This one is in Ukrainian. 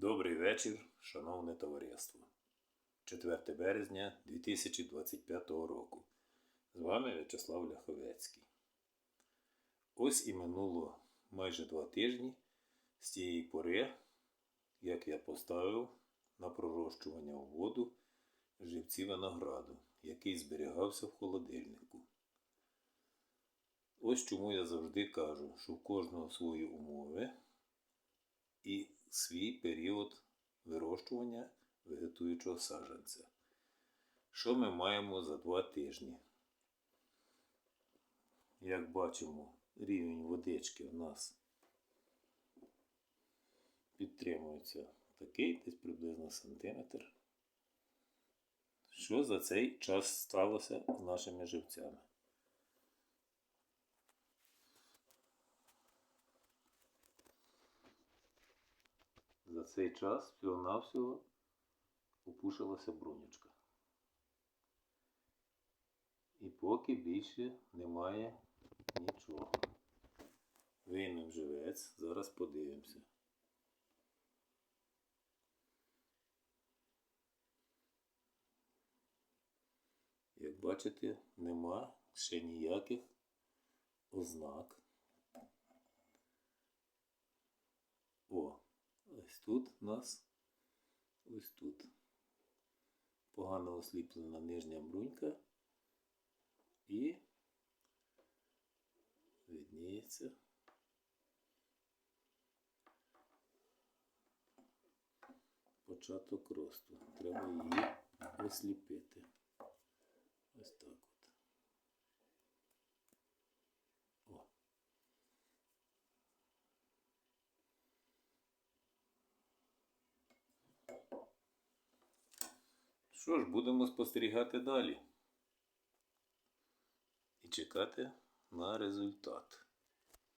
Добрий вечір, шановне товариство. 4 березня 2025 року. З вами В'ячеслав Ляховецький. Ось і минуло майже два тижні з тієї пори, як я поставив на пророщування у воду живці винограду, який зберігався в холодильнику. Ось чому я завжди кажу, що в кожного свої умови і свій період вирощування вегетуючого саджанця. Що ми маємо за два тижні? Як бачимо, рівень водички у нас підтримується такий, десь приблизно сантиметр. Що за цей час сталося з нашими живцями? За цей час всього-навсього опушилася брунючка. І поки більше немає нічого. Виймемо живець, зараз подивимося. Як бачите, нема ще ніяких ознак. Ось тут у нас ось тут. Погано осліплена нижня брунька і видніється. Початок росту. Треба її осліпити. Що ж, будемо спостерігати далі і чекати на результат.